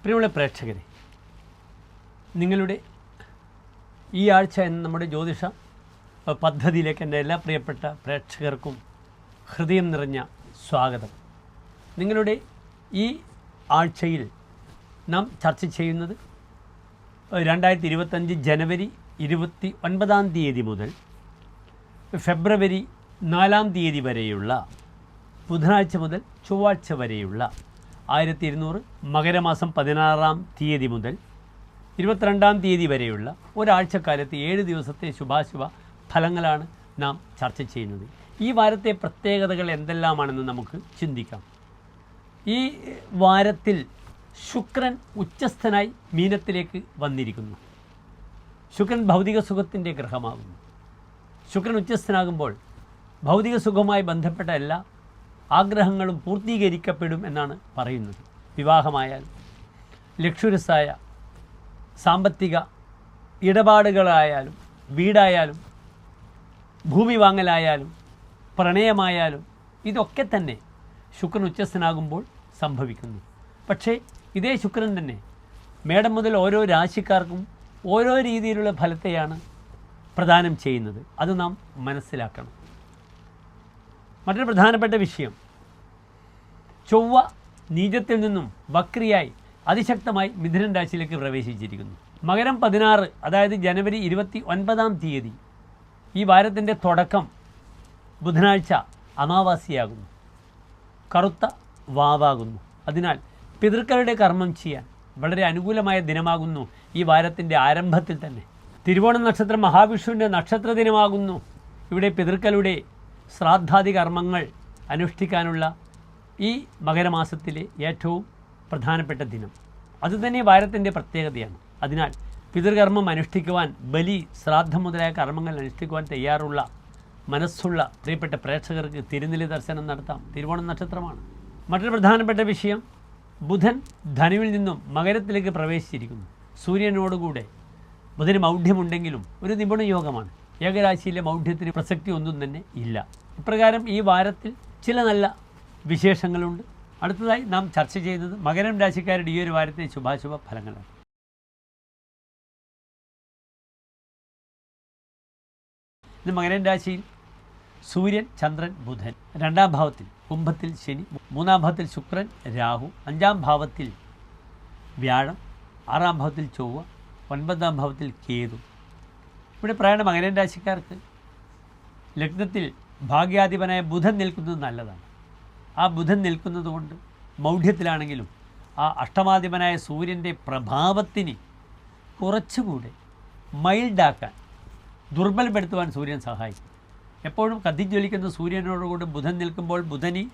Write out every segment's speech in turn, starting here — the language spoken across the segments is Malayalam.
പ്രിയമുള്ള പ്രേക്ഷകരെ നിങ്ങളുടെ ഈ ആഴ്ച എന്ന നമ്മുടെ ജ്യോതിഷ പദ്ധതിയിലേക്ക് എന്റെ എല്ലാ പ്രിയപ്പെട്ട പ്രേക്ഷകർക്കും ഹൃദയം നിറഞ്ഞ സ്വാഗതം. നിങ്ങളുടെ ഈ ആഴ്ചയിൽ നാം ചർച്ച ചെയ്യുന്നത് രണ്ടായിരത്തി ഇരുപത്തഞ്ച് ജനുവരി ഇരുപത്തി ഒൻപതാം തീയതി മുതൽ ഫെബ്രുവരി നാലാം തീയതി വരെയുള്ള ബുധനാഴ്ച മുതൽ ചൊവ്വാഴ്ച വരെയുള്ള ആയിരത്തി ഇരുന്നൂറ് മകരമാസം പതിനാറാം തീയതി മുതൽ ഇരുപത്തിരണ്ടാം തീയതി വരെയുള്ള ഒരാഴ്ചക്കാലത്ത് ഏഴ് ദിവസത്തെ ശുഭാശുഭ ഫലങ്ങളാണ് നാം ചർച്ച ചെയ്യുന്നത്. ഈ വാരത്തെ പ്രത്യേകതകൾ എന്തെല്ലാമാണെന്ന് നമുക്ക് ചിന്തിക്കാം. ഈ വാരത്തിൽ ശുക്രൻ ഉച്ചസ്ഥനായി മീനത്തിലേക്ക് വന്നിരിക്കുന്നു. ശുക്രൻ ഭൗതിക സുഖത്തിന്റെ ഗ്രഹമാകുന്നു. ശുക്രൻ ഉച്ചസ്ഥനാകുമ്പോൾ ഭൗതിക സുഖവുമായി ബന്ധപ്പെട്ട എല്ലാ ആഗ്രഹങ്ങളും പൂർത്തീകരിക്കപ്പെടും എന്നാണ് പറയുന്നത്. വിവാഹമായാൽ ലക്ഷുരസായ സാമ്പത്തിക ഇടപാടുകളായാലും വീടായാലും ഭൂമി വാങ്ങലായാലും പ്രണയമായാലും ഇതൊക്കെ തന്നെ ശുക്രൻ ഉച്ചസ്ഥനാകുമ്പോൾ സംഭവിക്കുന്നു. പക്ഷേ ഇതേ ശുക്രൻ തന്നെ മേടം മുതൽ ഓരോ രാശിക്കാർക്കും ഓരോ രീതിയിലുള്ള ഫലത്തെയാണ് പ്രദാനം ചെയ്യുന്നത്. അത് നാം മനസ്സിലാക്കണം. മറ്റൊരു പ്രധാനപ്പെട്ട വിഷയം ചൊവ്വ നീചത്തിൽ നിന്നും വക്രിയായി അതിശക്തമായി മിഥുനൻ രാശിയിലേക്ക് പ്രവേശിച്ചിരിക്കുന്നു. മകരം പതിനാറ് അതായത് ജനുവരി ഇരുപത്തി ഒൻപതാം തീയതി ഈ വാരത്തിന്റെ തുടക്കം ബുധനാഴ്ച അമാവാസിയാകുന്നു. കറുത്ത വാവാകുന്നു. അതിനാൽ പിതൃക്കളുടെ കർമ്മം ചെയ്യാൻ വളരെ അനുകൂലമായ ദിനമാകുന്നു ഈ വാരത്തിന്റെ ആരംഭത്തിൽ തന്നെ. തിരുവോണം നക്ഷത്രം മഹാവിഷ്ണുവിന്റെ നക്ഷത്ര ദിനമാകുന്നു. ഇവിടെ പിതൃക്കളുടെ ശ്രാദ്ധാദി കർമ്മങ്ങൾ അനുഷ്ഠിക്കാനുള്ള ഈ മകരമാസത്തിലെ ഏറ്റവും പ്രധാനപ്പെട്ട ദിനം. അതുതന്നെ വാരത്തിന്റെ പ്രത്യേകതയാണ്. അതിനാൽ പിതൃകർമ്മം അനുഷ്ഠിക്കുവാൻ ബലി ശ്രാദ്ധം മുതലായ കർമ്മങ്ങൾ അനുഷ്ഠിക്കുവാൻ തയ്യാറുള്ള മനസ്സുള്ള പ്രിയപ്പെട്ട പ്രേക്ഷകർക്ക് തിരുനെല്ലി ദർശനം നടത്താം. തിരുവോണം നക്ഷത്രമാണ്. മറ്റൊരു പ്രധാനപ്പെട്ട വിഷയം ബുധൻ ധനുവിൽ നിന്നും മകരത്തിലേക്ക് പ്രവേശിച്ചിരിക്കുന്നു. സൂര്യനോടുകൂടെ ബുധന് മൗഢ്യമുണ്ടെങ്കിലും ഒരു നിപുണ യോഗമാണ്. ഏകരാശിയിലെ മൗഢ്യത്തിന് പ്രസക്തി ഒന്നും തന്നെ ഇല്ല. ഇപ്രകാരം ഈ വാരത്തിൽ ചില നല്ല വിശേഷങ്ങളുണ്ട്. അടുത്തതായി നാം ചർച്ച ചെയ്യുന്നത് മകരം രാശിക്കാരുടെ ഈ ഒരു വാരത്തെ ശുഭാശുഭ ഫലങ്ങളാണ്. ഇന്ന് മകരം രാശിയിൽ സൂര്യൻ ചന്ദ്രൻ ബുധൻ. രണ്ടാം ഭാവത്തിൽ കുംഭത്തിൽ ശനി മൂന്നാം ഭാവത്തിൽ ശുക്രൻ രാഹു. അഞ്ചാം ഭാവത്തിൽ വ്യാഴം ആറാം ഭാവത്തിൽ ചൊവ്വ ഒൻപതാം ഭാവത്തിൽ കേതു. ഇവിടെ പ്രായണ മകരൻ രാശിക്കാർക്ക് ലഗ്നത്തിൽ ഭാഗ്യാധിപനായ ബുധൻ നിൽക്കുന്നത് നല്ലതാണ്. ആ ബുധൻ നിൽക്കുന്നതുകൊണ്ട് മൗഢ്യത്തിലാണെങ്കിലും ആ അഷ്ടമാധിപനായ സൂര്യന്റെ പ്രഭാവത്തിന് കുറച്ചുകൂടെ മൈൽഡാക്കാൻ ദുർബലപ്പെടുത്തുവാൻ സൂര്യൻ സഹായിക്കും. എപ്പോഴും കത്തിജ്വലിക്കുന്ന സൂര്യനോടുകൂടി ബുധൻ നിൽക്കുമ്പോൾ ബുധന്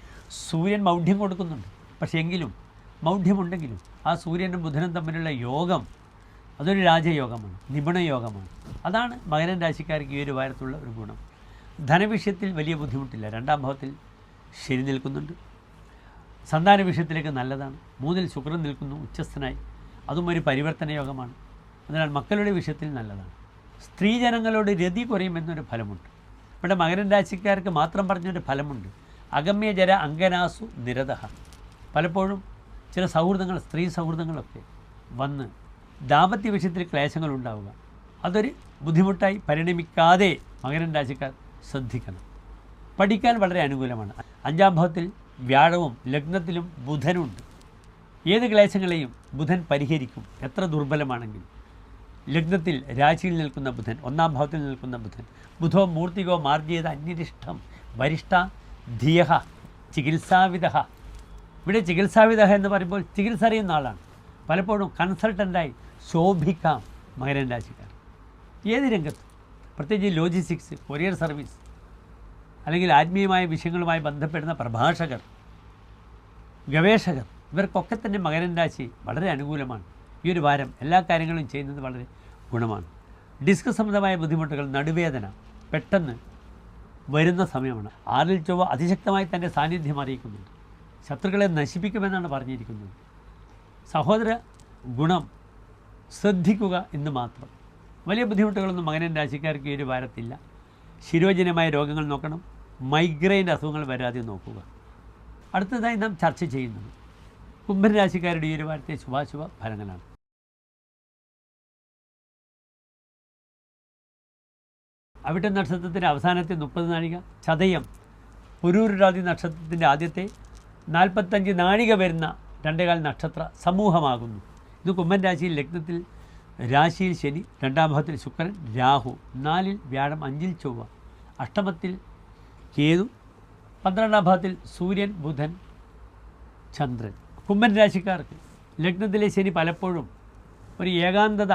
സൂര്യൻ മൗഢ്യം കൊടുക്കുന്നുണ്ട്. പക്ഷേ എങ്കിലും മൗഢ്യമുണ്ടെങ്കിലും ആ സൂര്യനും ബുധനും തമ്മിലുള്ള യോഗം അതൊരു രാജയോഗമാണ് നിപുണയോഗമാണ്. അതാണ് മകരൻ രാശിക്കാർക്ക് ഈ ഒരു വാരത്തുള്ള ഒരു ഗുണം. ധനവിഷയത്തിൽ വലിയ ബുദ്ധിമുട്ടില്ല. രണ്ടാം ഭാവത്തിൽ ശനി നിൽക്കുന്നുണ്ട്. സന്താന വിഷയത്തിലേക്ക് നല്ലതാണ്. മൂന്നിൽ ശുക്രൻ നിൽക്കുന്നു ഉച്ചസ്ഥനായി. അതും ഒരു പരിവർത്തന യോഗമാണ്. അതിനാൽ മക്കളുടെ വിഷയത്തിൽ നല്ലതാണ്. സ്ത്രീജനങ്ങളോട് രതി കുറയുമെന്നൊരു ഫലമുണ്ട്. ഇവിടെ മകരൻ രാശിക്കാർക്ക് മാത്രം പറഞ്ഞൊരു ഫലമുണ്ട്. അഗമ്യജര അങ്കനാസു നിരത പലപ്പോഴും ചില സൗഹൃദങ്ങൾ സ്ത്രീ സൗഹൃദങ്ങളൊക്കെ വന്ന് ദാമ്പത്യ വിഷയത്തിൽ ക്ലേശങ്ങൾ ഉണ്ടാവുക അതൊരു ബുദ്ധിമുട്ടായി പരിണമിക്കാതെ മകരൻ രാശിക്കാർ ശ്രദ്ധിക്കണം. പഠിക്കാൻ വളരെ അനുകൂലമാണ്. അഞ്ചാം ഭാവത്തിൽ വ്യാഴവും ലഗ്നത്തിലും ബുധനുണ്ട്. ഏത് ക്ലേശങ്ങളെയും ബുധൻ പരിഹരിക്കും. എത്ര ദുർബലമാണെങ്കിലും. ലഗ്നത്തിൽ രാശിയിൽ നിൽക്കുന്ന ബുധൻ ഒന്നാം ഭാവത്തിൽ നിൽക്കുന്ന ബുധൻ ബുധോ മൂർത്തികോ മാർജിയത അന്യരിഷ്ടം വരിഷ്ഠ ധിയഹ ചികിത്സാവിധ ഇവിടെ ചികിത്സാവിധ എന്ന് പറയുമ്പോൾ ചികിത്സ അറിയുന്ന ആളാണ്. പലപ്പോഴും കൺസൾട്ടന്റായി ശോഭിക്കാം മകരൻ രാശിക്കാർ. ഏത് രംഗത്തും. പ്രത്യേകിച്ച് ലോജിസ്റ്റിക്സ് കൊറിയർ സർവീസ് അല്ലെങ്കിൽ ആത്മീയമായ വിഷയങ്ങളുമായി ബന്ധപ്പെടുന്ന പ്രഭാഷകർ ഗവേഷകർ ഇവർക്കൊക്കെ തന്നെ മകരൻ രാശി വളരെ അനുകൂലമാണ്. ഈ ഒരു വാരം എല്ലാ കാര്യങ്ങളും ചെയ്യുന്നത് വളരെ ഗുണമാണ്. ഡിസ്ക് സംബന്ധമായ ബുദ്ധിമുട്ടുകൾ നടുവേദന പെട്ടെന്ന് വരുന്ന സമയമാണ്. ആറിൽ ചൊവ്വ അതിശക്തമായി തന്റെ സാന്നിധ്യം അറിയിക്കുന്നുണ്ട്. ശത്രുക്കളെ നശിപ്പിക്കുമെന്നാണ് പറഞ്ഞിരിക്കുന്നത്. സഹോദര ഗുണം ശ്രദ്ധിക്കുക എന്ന് മാത്രം. വലിയ ബുദ്ധിമുട്ടുകളൊന്നും മകനൻ രാശിക്കാർക്ക് ഈ ഒരു വാരത്തില്ല. ശിരോജനമായ രോഗങ്ങൾ നോക്കണം. മൈഗ്രെയിൻ അസുഖങ്ങൾ വരാതെ നോക്കുക. അടുത്തതായി നാം ചർച്ച ചെയ്യുന്നത് കുംഭരാശിക്കാരുടെ ഈ ഒരു വാരത്തെ ശുഭാശുഭ ഫലങ്ങളാണ്. അവിട്ട നക്ഷത്രത്തിന്റെ അവസാനത്തെ മുപ്പത് നാഴിക ചതയം പുരൂരുരാതി നക്ഷത്രത്തിന്റെ ആദ്യത്തെ നാൽപ്പത്തഞ്ച് നാഴിക വരുന്ന രണ്ടേകാൽ നക്ഷത്ര സമൂഹമാകുന്നു. ഇത് കുംഭൻ രാശിയിൽ ലഗ്നത്തിൽ രാശിയിൽ ശനി രണ്ടാം ഭാവത്തിൽ ശുക്രൻ രാഹു നാലിൽ വ്യാഴം അഞ്ചിൽ ചൊവ്വ അഷ്ടമത്തിൽ കേതു പന്ത്രണ്ടാം ഭാഗത്തിൽ സൂര്യൻ ബുധൻ ചന്ദ്രൻ. കുംഭൻ രാശിക്കാർക്ക് ലഗ്നത്തിലെ ശനി പലപ്പോഴും ഒരു ഏകാന്തത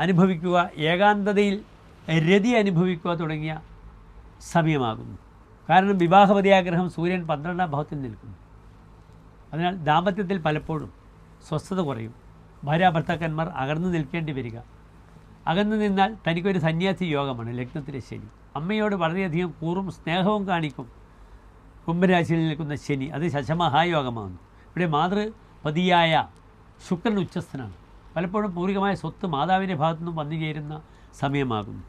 അനുഭവിക്കുക ഏകാന്തതയിൽ രതി അനുഭവിക്കുക തുടങ്ങിയ സമയമാകുന്നു. കാരണം വിവാഹപതിയാഗ്രഹം സൂര്യൻ പന്ത്രണ്ടാം ഭാവത്തിൽ നിൽക്കുന്നു അതിനാൽ ദാമ്പത്യത്തിൽ പലപ്പോഴും സ്വസ്ഥത കുറയും. ഭാര്യ ഭർത്താക്കന്മാർ അകർന്നു നിൽക്കേണ്ടി വരിക. അകന്നു നിന്നാൽ തനിക്കൊരു സന്യാസി യോഗമാണ് ലഗ്നത്തിലെ ശനി. അമ്മയോട് വളരെയധികം കൂറും സ്നേഹവും കാണിക്കും. കുംഭരാശിയിൽ നിൽക്കുന്ന ശനി അത് ശശമഹായോഗമാകുന്നു ഇവിടെ മാതൃപതിയായ ശുക്രൻ ഉച്ചസ്ഥനാണ്. പലപ്പോഴും പൂർവികമായ സ്വത്ത് മാതാവിന്റെ ഭാഗത്തു നിന്നും വന്നു ചേരുന്ന സമയമാകുന്നു.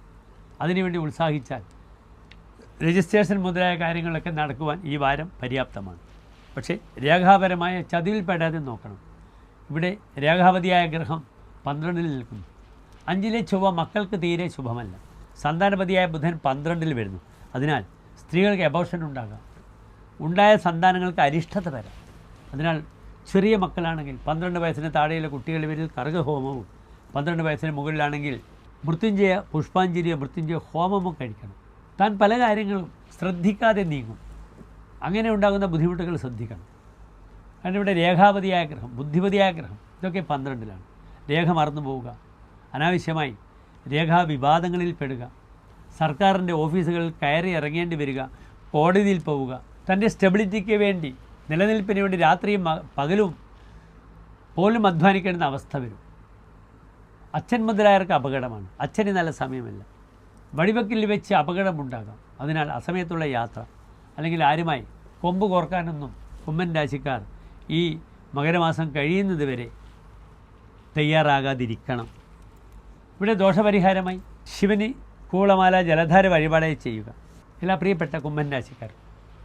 അതിനുവേണ്ടി ഉത്സാഹിച്ചാൽ രജിസ്ട്രേഷൻ മുതലായ കാര്യങ്ങളൊക്കെ നടക്കുവാൻ ഈ വാരം പര്യാപ്തമാണ്. പക്ഷേ രേഖാപരമായ ചതിവിൽപ്പെടാതെ നോക്കണം. ഇവിടെ രേഖാവതിയായ ഗ്രഹം പന്ത്രണ്ടിൽ നിൽക്കുന്നു. അഞ്ചിലെ ചൊവ്വ മക്കൾക്ക് തീരെ ശുഭമല്ല. സന്താനപതിയായ ബുധൻ പന്ത്രണ്ടിൽ വരുന്നു. അതിനാൽ സ്ത്രീകൾക്ക് അബോഷൻ ഉണ്ടാകാം. ഉണ്ടായ സന്താനങ്ങൾക്ക് അരിഷ്ടത വരാം. അതിനാൽ ചെറിയ മക്കളാണെങ്കിൽ പന്ത്രണ്ട് വയസ്സിന് താഴെയുള്ള കുട്ടികളുടെ പേരിൽ കർഗഹോമവും പന്ത്രണ്ട് വയസ്സിന് മുകളിലാണെങ്കിൽ മൃത്യുഞ്ജയ പുഷ്പാഞ്ജലിയോ മൃത്യുഞ്ജയ ഹോമമോ കഴിക്കണം. താൻ പല കാര്യങ്ങളും ശ്രദ്ധിക്കാതെ നീങ്ങും. അങ്ങനെ ഉണ്ടാകുന്ന ബുദ്ധിമുട്ടുകൾ ശ്രദ്ധിക്കണം. കാരണം ഇവിടെ രേഖാപതിയായ ഗ്രഹം ബുദ്ധിപതിയായ ഗ്രഹം ഇതൊക്കെ പന്ത്രണ്ടിലാണ്. രേഖ മറന്നു പോവുക അനാവശ്യമായി രേഖാവിവാദങ്ങളിൽ പെടുക. സർക്കാരിന്റെ ഓഫീസുകളിൽ കയറി ഇറങ്ങേണ്ടി വരിക. കോടതിയിൽ പോവുക. തന്റെ സ്റ്റെബിലിറ്റിക്ക് വേണ്ടി നിലനിൽപ്പിന് വേണ്ടി രാത്രിയും പകലും പോലും അധ്വാനിക്കേണ്ട അവസ്ഥ വരും. അച്ഛൻ മുതലായവർക്ക് അപകടമാണ്. അച്ഛന് നല്ല സമയമല്ല. വഴിവെക്കിൽ വെച്ച് അപകടമുണ്ടാകാം. അതിനാൽ അസമയത്തുള്ള യാത്ര അല്ലെങ്കിൽ ആരുമായി കൊമ്പ് കോർക്കാനൊന്നും കുമ്മൻ രാശിക്കാർ ഈ മകരമാസം കഴിയുന്നത് വരെ തയ്യാറാകാതിരിക്കണം. ഇവിടെ ദോഷപരിഹാരമായി ശിവന് കൂളമാല ജലധാര വഴിപാടായി ചെയ്യുക. എല്ലാ പ്രിയപ്പെട്ട കുമ്മൻ രാശിക്കാർ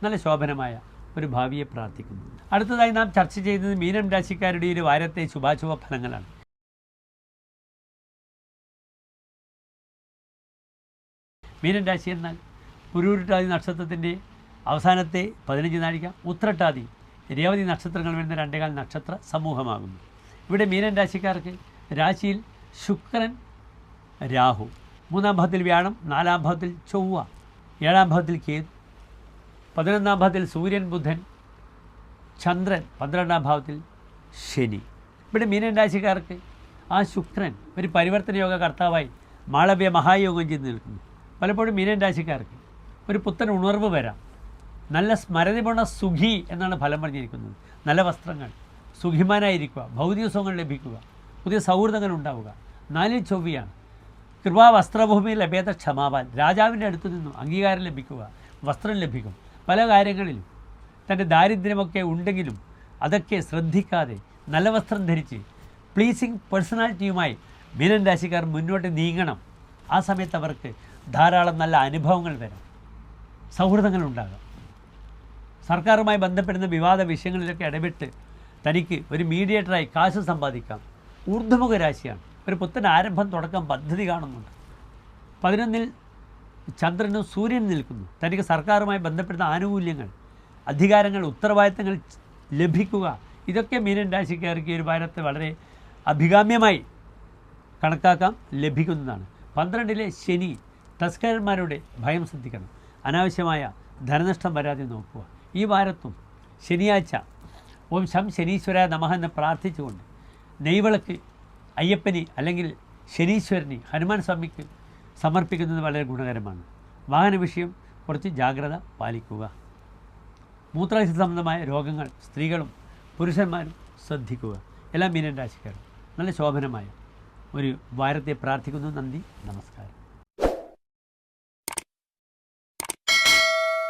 നല്ല ശോഭനമായ ഒരു ഭാവിയെ പ്രാർത്ഥിക്കുന്നു അടുത്തതായി നാം ചർച്ച ചെയ്യുന്നത് മീനം രാശിക്കാരുടെ ഒരു വാരത്തെ ശുഭാശുഭ ഫലങ്ങളാണ്. മീനം രാശി എന്നാൽ പുരൂരുട്ടാതി നക്ഷത്രത്തിന്റെ അവസാനത്തെ പതിനഞ്ച് നാഴിക ഉത്രട്ടാതി രേവതി നക്ഷത്രങ്ങൾ വരുന്ന രണ്ടേകാൽ നക്ഷത്ര സമൂഹമാകുന്നു. ഇവിടെ മീനൻ രാശിക്കാർക്ക് രാശിയിൽ ശുക്രൻ രാഹു. മൂന്നാം ഭാവത്തിൽ വ്യാഴം നാലാം ഭാവത്തിൽ ചൊവ്വ ഏഴാം ഭാവത്തിൽ കേതു പതിനൊന്നാം ഭാവത്തിൽ സൂര്യൻ ബുധൻ ചന്ദ്രൻ പന്ത്രണ്ടാം ഭാവത്തിൽ ശനി. ഇവിടെ മീനൻ രാശിക്കാർക്ക് ആ ശുക്രൻ ഒരു പരിവർത്തന യോഗ കർത്താവായി മാളവ്യ മഹായോഗം ചെയ്ത് നിൽക്കുന്നു. പലപ്പോഴും മീനൻ രാശിക്കാർക്ക് ഒരു പുത്തൻ ഉണർവ് വരാം. നല്ല സ്മരണിപുണ സുഖി എന്നാണ് ഫലം പറഞ്ഞിരിക്കുന്നത്. നല്ല വസ്ത്രങ്ങൾ സുഖിമാനായിരിക്കുക ഭൗതിക സുഖങ്ങൾ ലഭിക്കുക പുതിയ സൗഹൃദങ്ങൾ ഉണ്ടാവുക. നാലിൽ ചൊവ്വയാണ്. കൃപാ വസ്ത്രഭൂമിയിൽ ലഭ്യത ക്ഷമാവാൻ രാജാവിന്റെ അടുത്തു നിന്നും അംഗീകാരം ലഭിക്കുക വസ്ത്രം ലഭിക്കും. പല കാര്യങ്ങളിലും തന്റെ ദാരിദ്ര്യമൊക്കെ ഉണ്ടെങ്കിലും അതൊക്കെ ശ്രദ്ധിക്കാതെ നല്ല വസ്ത്രം ധരിച്ച് പ്ലീസിങ് പേഴ്സണാലിറ്റിയുമായി മീനൻ രാശിക്കാർ മുന്നോട്ട് നീങ്ങണം. ആ സമയത്ത് അവർക്ക് ധാരാളം നല്ല അനുഭവങ്ങൾ വരാം. സൗഹൃദങ്ങൾ ഉണ്ടാകാം. സർക്കാരുമായി ബന്ധപ്പെടുന്ന വിവാദ വിഷയങ്ങളിലൊക്കെ ഇടപെട്ട് തനിക്ക് ഒരു മീഡിയേറ്ററായി കാശ് സമ്പാദിക്കാം. ഊർധ്വമുഖ രാശിയാണ്. ഒരു പുത്തൻ ആരംഭം തുടക്കം പദ്ധതി കാണുന്നുണ്ട്. പതിനൊന്നിൽ ചന്ദ്രനും സൂര്യനും നിൽക്കുന്നു. തനിക്ക് സർക്കാരുമായി ബന്ധപ്പെടുന്ന ആനുകൂല്യങ്ങൾ അധികാരങ്ങൾ ഉത്തരവാദിത്തങ്ങൾ ലഭിക്കുക ഇതൊക്കെ മീനൻ രാശിക്കാർക്ക് ഒരു ഭാരത്തെ വളരെ അഭികാമ്യമായി കണക്കാക്കാം ലഭിക്കുന്നതാണ്. പന്ത്രണ്ടിലെ ശനി തസ്കരന്മാരുടെ ഭയം ശ്രദ്ധിക്കണം. അനാവശ്യമായ ധനനഷ്ടം വരാതെ നോക്കുക. ഈ വാരത്തും ശനിയാഴ്ച ഓം ശം ശനീശ്വര നമഹ എന്ന് പ്രാർത്ഥിച്ചുകൊണ്ട് നെയ്വിളക്ക് അയ്യപ്പന് അല്ലെങ്കിൽ ശനീശ്വരന് ഹനുമാൻ സ്വാമിക്ക് സമർപ്പിക്കുന്നത് വളരെ ഗുണകരമാണ്. വാഹന വിഷയം കുറച്ച് ജാഗ്രത പാലിക്കുക. മൂത്രാശയ സംബന്ധമായ രോഗങ്ങൾ സ്ത്രീകളും പുരുഷന്മാരും ശ്രദ്ധിക്കുക. എല്ലാ മീനൻ രാശിക്കാരും നല്ല ശോഭനമായ ഒരു വാരത്തെ പ്രാർത്ഥിക്കുന്നു. നന്ദി. നമസ്കാരം.